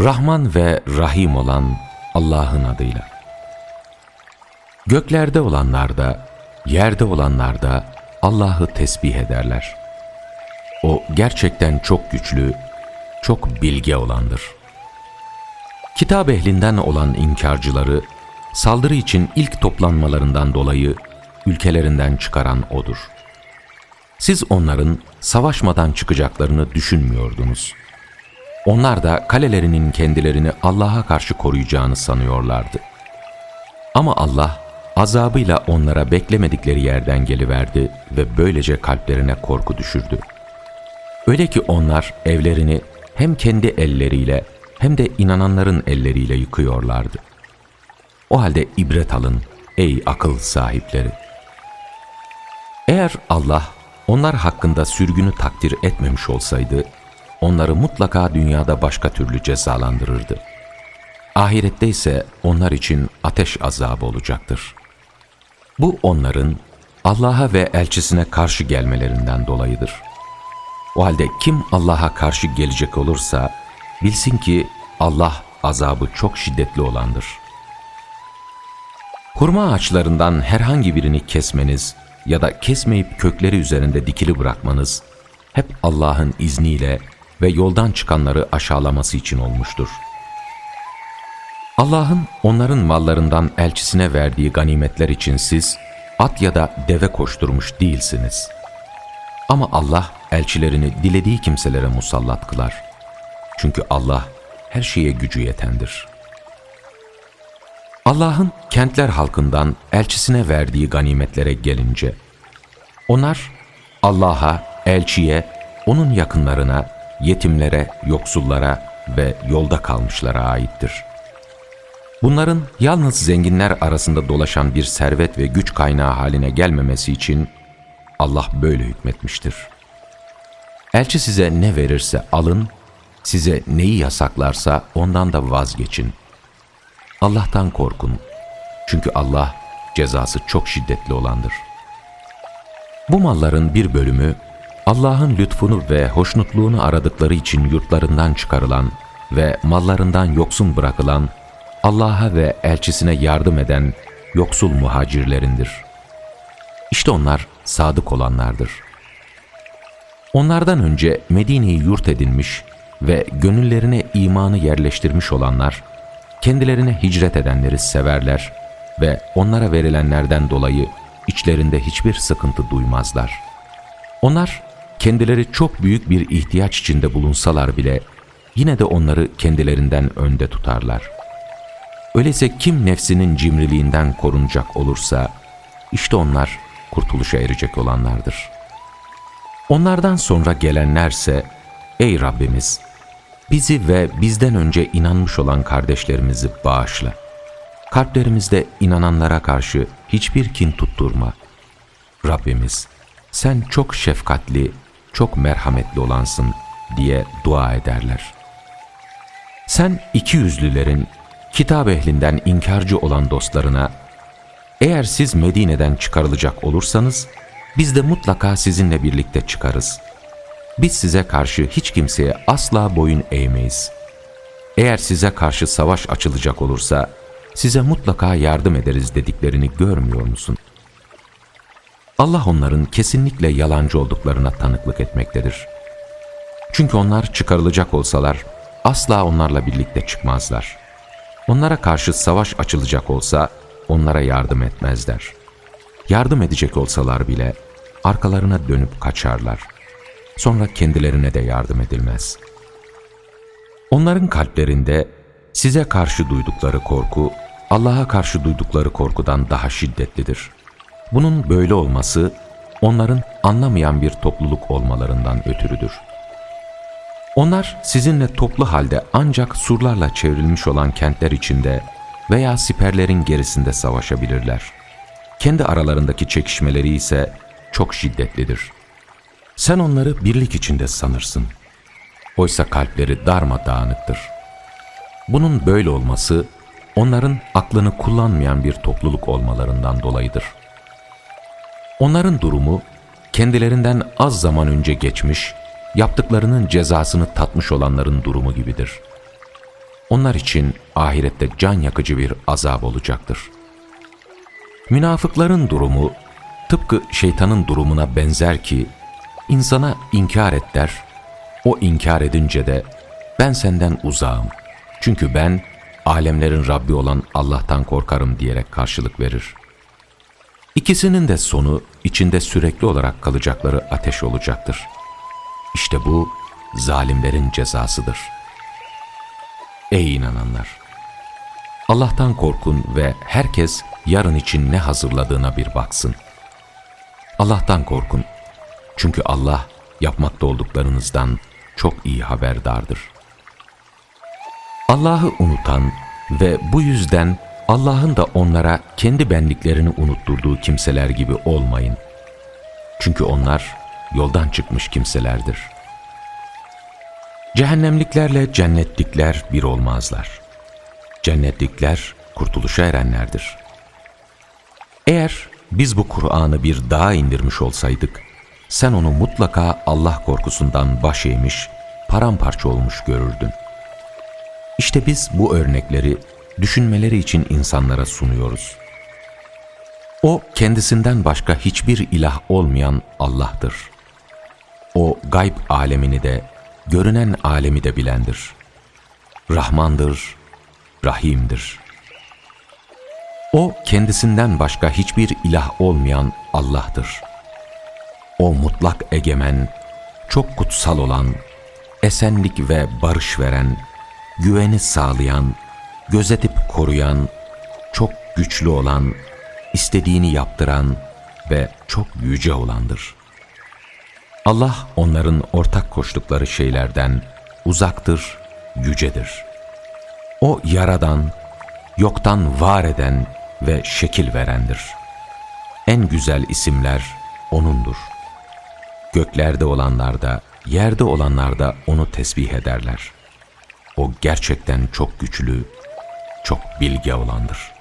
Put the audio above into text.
Rahman ve Rahim olan Allah'ın adıyla. Göklerde olanlar da, yerde olanlar da Allah'ı tesbih ederler. O gerçekten çok güçlü, çok bilge olandır. Kitap ehlinden olan inkarcıları, saldırı için ilk toplanmalarından dolayı ülkelerinden çıkaran O'dur. Siz onların savaşmadan çıkacaklarını düşünmüyordunuz. Onlar da kalelerinin kendilerini Allah'a karşı koruyacağını sanıyorlardı. Ama Allah azabıyla onlara beklemedikleri yerden geliverdi ve böylece kalplerine korku düşürdü. Öyle ki onlar evlerini hem kendi elleriyle hem de inananların elleriyle yıkıyorlardı. O halde ibret alın ey akıl sahipleri. Eğer Allah onlar hakkında sürgünü takdir etmemiş olsaydı, onları mutlaka dünyada başka türlü cezalandırırdı. Ahirette ise onlar için ateş azabı olacaktır. Bu onların Allah'a ve elçisine karşı gelmelerinden dolayıdır. O halde kim Allah'a karşı gelecek olursa, bilsin ki Allah azabı çok şiddetli olandır. Hurma ağaçlarından herhangi birini kesmeniz ya da kesmeyip kökleri üzerinde dikili bırakmanız, hep Allah'ın izniyle ve yoldan çıkanları aşağılaması için olmuştur. Allah'ın onların mallarından elçisine verdiği ganimetler için siz at ya da deve koşturmuş değilsiniz. Ama Allah elçilerini dilediği kimselere musallat kılar. Çünkü Allah her şeye gücü yetendir. Allah'ın kentler halkından elçisine verdiği ganimetlere gelince, onlar Allah'a, elçiye, onun yakınlarına, yetimlere, yoksullara ve yolda kalmışlara aittir. Bunların yalnız zenginler arasında dolaşan bir servet ve güç kaynağı haline gelmemesi için Allah böyle hükmetmiştir. Elçi size ne verirse alın, size neyi yasaklarsa ondan da vazgeçin. Allah'tan korkun. Çünkü Allah cezası çok şiddetli olandır. Bu malların bir bölümü Allah'ın lütfunu ve hoşnutluğunu aradıkları için yurtlarından çıkarılan ve mallarından yoksun bırakılan, Allah'a ve elçisine yardım eden yoksul muhacirlerindir. İşte onlar sadık olanlardır. Onlardan önce Medine'yi yurt edinmiş ve gönüllerine imanı yerleştirmiş olanlar, kendilerine hicret edenleri severler ve onlara verilenlerden dolayı içlerinde hiçbir sıkıntı duymazlar. Onlar kendileri çok büyük bir ihtiyaç içinde bulunsalar bile yine de onları kendilerinden önde tutarlar. Öyleyse kim nefsinin cimriliğinden korunacak olursa işte onlar kurtuluşa erecek olanlardır. Onlardan sonra gelenlerse ey Rabbimiz bizi ve bizden önce inanmış olan kardeşlerimizi bağışla. Kalplerimizde inananlara karşı hiçbir kin tutturma. Rabbimiz sen çok şefkatli, çok merhametli olansın diye dua ederler. Sen iki yüzlülerin, kitap ehlinden inkarcı olan dostlarına, eğer siz Medine'den çıkarılacak olursanız, biz de mutlaka sizinle birlikte çıkarız. Biz size karşı hiç kimseye asla boyun eğmeyiz. Eğer size karşı savaş açılacak olursa, size mutlaka yardım ederiz dediklerini görmüyor musun? Allah onların kesinlikle yalancı olduklarına tanıklık etmektedir. Çünkü onlar çıkarılacak olsalar asla onlarla birlikte çıkmazlar. Onlara karşı savaş açılacak olsa onlara yardım etmezler. Yardım edecek olsalar bile arkalarına dönüp kaçarlar. Sonra kendilerine de yardım edilmez. Onların kalplerinde size karşı duydukları korku, Allah'a karşı duydukları korkudan daha şiddetlidir. Bunun böyle olması, onların anlamayan bir topluluk olmalarından ötürüdür. Onlar sizinle toplu halde ancak surlarla çevrilmiş olan kentler içinde veya siperlerin gerisinde savaşabilirler. Kendi aralarındaki çekişmeleri ise çok şiddetlidir. Sen onları birlik içinde sanırsın. Oysa kalpleri darmadağınıktır. Bunun böyle olması, onların aklını kullanmayan bir topluluk olmalarından dolayıdır. Onların durumu, kendilerinden az zaman önce geçmiş, yaptıklarının cezasını tatmış olanların durumu gibidir. onlar için ahirette can yakıcı bir azap olacaktır. Münafıkların durumu tıpkı şeytanın durumuna benzer ki insana inkar et der, o inkar edince de ben senden uzağım çünkü ben alemlerin Rabbi olan Allah'tan korkarım diyerek karşılık verir. İkisinin de sonu içinde sürekli olarak kalacakları ateş olacaktır. İşte bu zalimlerin cezasıdır. Ey inananlar! Allah'tan korkun ve herkes yarın için ne hazırladığına bir baksın. Allah'tan korkun. Çünkü Allah yapmakta olduklarınızdan çok iyi haberdardır. Allah'ı unutan ve bu yüzden Allah'ın da onlara kendi benliklerini unutturduğu kimseler gibi olmayın. Çünkü onlar yoldan çıkmış kimselerdir. Cehennemliklerle cennetlikler bir olmazlar. Cennetlikler kurtuluşa erenlerdir. Eğer biz bu Kur'an'ı bir dağa indirmiş olsaydık, sen onu mutlaka Allah korkusundan baş eğmiş, paramparça olmuş görürdün. İşte biz bu örnekleri düşünmeleri için insanlara sunuyoruz. O kendisinden başka hiçbir ilah olmayan Allah'tır. O gayb alemini de, görünen alemi de bilendir. Rahmandır, Rahim'dir. O kendisinden başka hiçbir ilah olmayan Allah'tır. O mutlak egemen, çok kutsal olan, esenlik ve barış veren, güveni sağlayan, gözetip koruyan, çok güçlü olan, istediğini yaptıran ve çok yüce olandır. Allah onların ortak koştukları şeylerden uzaktır, yücedir. O yaradan, yoktan var eden ve şekil verendir. En güzel isimler O'nundur. Göklerde olanlar da, yerde olanlar da O'nu tesbih ederler. O gerçekten çok güçlü, çok bilge olandır.''